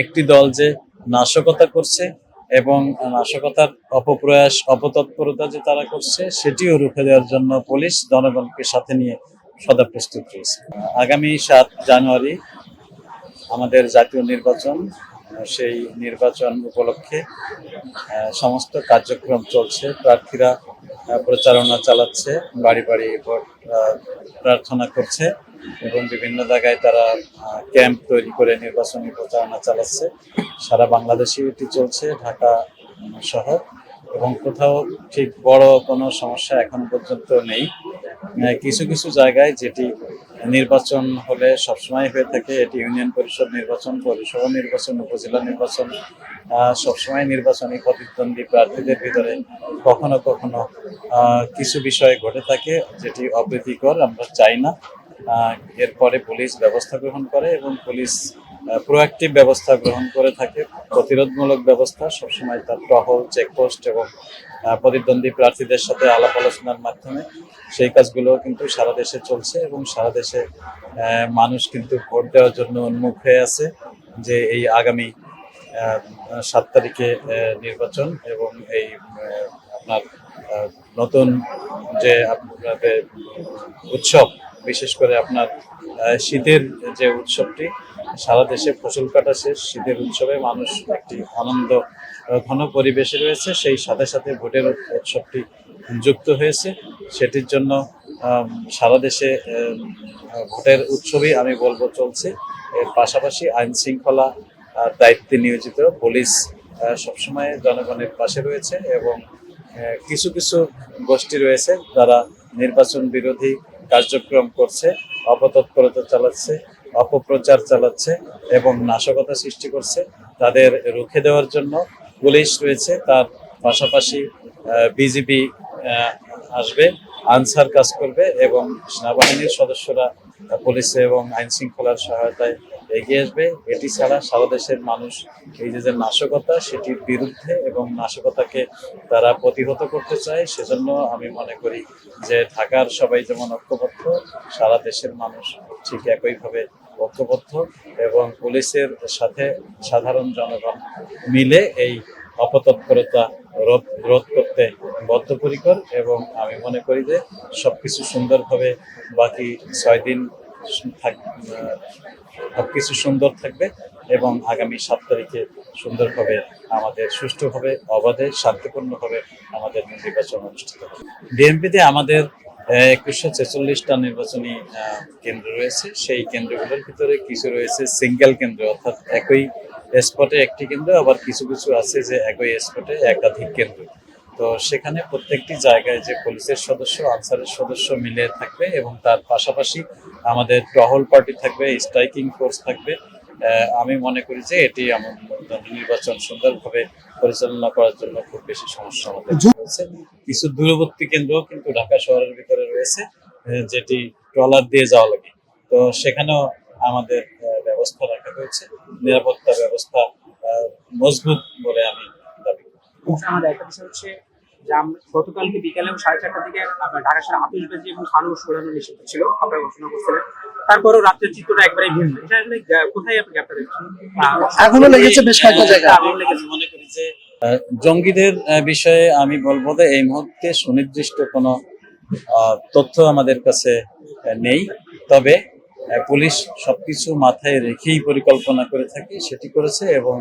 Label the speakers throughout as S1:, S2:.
S1: একটি দল যে নাশকতা করছে এবং নাশকতার অপপ্রয়াস, অপতৎপরতা যে তারা করছে, সেটিও রুখে দেওয়ার জন্য পুলিশ জনগণকে সাথে নিয়ে সদা প্রস্তুত রয়েছে। আগামী সাত জানুয়ারি আমাদের জাতীয় নির্বাচন সেই নির্বাচন উপলক্ষে সমস্ত কার্যক্রম চলছে, প্রার্থীরা প্রচারণা চালাচ্ছে, বাড়ি বাড়ি ভোট প্রার্থনা করছে এবং বিভিন্ন জায়গায় তারা ক্যাম্প তৈরি করে নির্বাচনী প্রচারণা চালাচ্ছে। সারা বাংলাদেশে এটি চলছে, ঢাকা শহর এবং কোথাও ঠিক বড় কোনো সমস্যা এখন পর্যন্ত নেই। কিছু কিছু জায়গায় যেটি নির্বাচন হলে সবসময় হয়ে থাকে, এটি ইউনিয়ন পরিষদ নির্বাচন, পৌরসভা নির্বাচন, উপজেলা নির্বাচন সবসময় নির্বাচনী প্রতিদ্বন্দ্বী প্রার্থীদের ভিতরে কখনো কখনো কিছু বিষয় ঘটে থাকে যেটি অপ্রীতিকর, আমরা চাই না। এরপরে পুলিশ ব্যবস্থা গ্রহণ করে এবং পুলিশ প্রোয়াক্টিভ ব্যবস্থা গ্রহণ করে থাকে। প্রতিরোধমূলক ব্যবস্থা, সবসময় তার টহল চেকপোস্ট এবং প্রতিদ্বন্দ্বী প্রার্থীদের সাথে আলাপ আলোচনার মাধ্যমে সেই কাজগুলো কিন্তু সারা দেশে চলছে এবং সারা দেশে মানুষ কিন্তু ভোট দেওয়ার জন্য উন্মুখ হয়ে আছে যে এই আগামী সাত তারিখে নির্বাচন এবং এই আপনার নতুন যে আপনাদের উৎসব, বিশেষ করে আপনার শীতের যে উৎসবটি সারা দেশে ফসল কাটা শেষ, শীতের উৎসবে মানুষ একটি আনন্দ ঘন পরিবেশে রয়েছে। সেই সাথে সাথে ভোটের উৎসবটি যুক্ত হয়েছে। সেটির জন্য সারা দেশে ভোটের উৎসবই আমি বলব চলছে। এর পাশাপাশি আইন শৃঙ্খলা দায়িত্বে নিয়োজিত পুলিশ সবসময় জনগণের পাশে রয়েছে এবং কিছু কিছু গোষ্ঠী রয়েছে যারা নির্বাচন বিরোধী কার্যক্রম করছে, অপতৎপরতা চালাচ্ছে। অপপ্রচার চালাচ্ছে এবং নাশকতা সৃষ্টি করছে। তাদের রুখে দেওয়ার জন্য পুলিশ রয়েছে। তার পাশাপাশি বিজিবি আসবে, আনসার কাজ করবে এবং সেনাবাহিনীর সদস্যরা পুলিশে এবং আইন শৃঙ্খলার সহায়তায় এগিয়ে আসবে। এটি ছাড়া সারা দেশের মানুষ এই যে যে নাশকতা, সেটির বিরুদ্ধে এবং নাশকতাকে তারা প্রতিহত করতে চায়, সেজন্য আমি মনে করি যে ঢাকার সবাই যেমন ঐক্যবদ্ধ, সারা দেশের মানুষ ঠিক একইভাবে ঐক্যবদ্ধ এবং পুলিশের সাথে সাধারণ জনগণ মিলে এই অপতৎপরতা রোধ রোধ করতে বদ্ধপরিকর এবং আমি মনে করি যে সবকিছু সুন্দরভাবে বাকি ছয় দিন থাক আহ, সবকিছু সুন্দর থাকবে এবং আগামী সাত তারিখে সুন্দরভাবে আমাদের সুষ্ঠুভাবে অবাধে শান্তিপূর্ণভাবে আমাদের নির্বাচন অনুষ্ঠিত হবে। বিএনপিতে আমাদের একুশশো ছেচল্লিশটা নির্বাচনী কেন্দ্র রয়েছে। সেই কেন্দ্রগুলোর ভিতরে কিছু রয়েছে সিঙ্গেল কেন্দ্র, অর্থাৎ একই স্পটে একটি কেন্দ্র, আবার কিছু কিছু আছে যে একই স্পটে একাধিক কেন্দ্র। তো সেখানে প্রত্যেকটি জায়গায় যে পুলিশের সদস্য, আনসারের সদস্য মিলে থাকবে এবং তার পাশাপাশি আমাদের টহল পার্টি থাকবে, স্ট্রাইকিং ফোর্স থাকবে। আমি মনে করি যে এটি আমার নির্বাচন সুন্দরভাবে পরিচালনা করার জন্য খুব বেশি সমস্যা আমাদের রয়েছে। কিছু দূরবর্তী কেন্দ্রও কিন্তু ঢাকা শহরের ভিতরে রয়েছে যেটি ট্রলার দিয়ে যাওয়া লাগে। তো সেখানেও আমাদের ব্যবস্থা রাখা হয়েছে। নিরাপত্তা ব্যবস্থা মজবুত বলে আমি দাবি করি।
S2: আচ্ছা, আমাদের একটা বিষয় হচ্ছে যে আমরা গতকালকে বিকালে সাড়ে চারটার দিকে আপনার ঢাকা শহরে আতশবাজি এবং ওড়ানো নিষিদ্ধ ছিল আপনারা ঘোষণা করছিলেন। তারপরেও রাত্রের চিত্রটা একবারে ভিন্ন। এটা আসলে কোথায় আপনি গ্যাপটা দেখছেন
S3: লেগেছে বেশ কয়েকটা জায়গায়।
S1: জঙ্গিদের বিষয়ে আমি বলব যে এই মুহূর্তে সুনির্দিষ্ট কোনো তথ্য আমাদের কাছে নেই। তবে পুলিশ সবকিছু মাথায় রেখেই পরিকল্পনা করে থাকে, সেটি করেছে এবং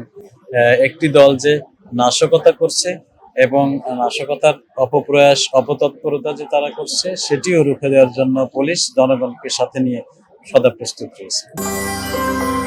S1: একটি দল যে নাশকতা করছে এবং নাশকতার অপপ্রয়াস, অপতৎপরতা যে তারা করছে, সেটিও রুখে দেওয়ার জন্য পুলিশ জনগণকে সাথে নিয়ে সদা প্রস্তুত রয়েছে।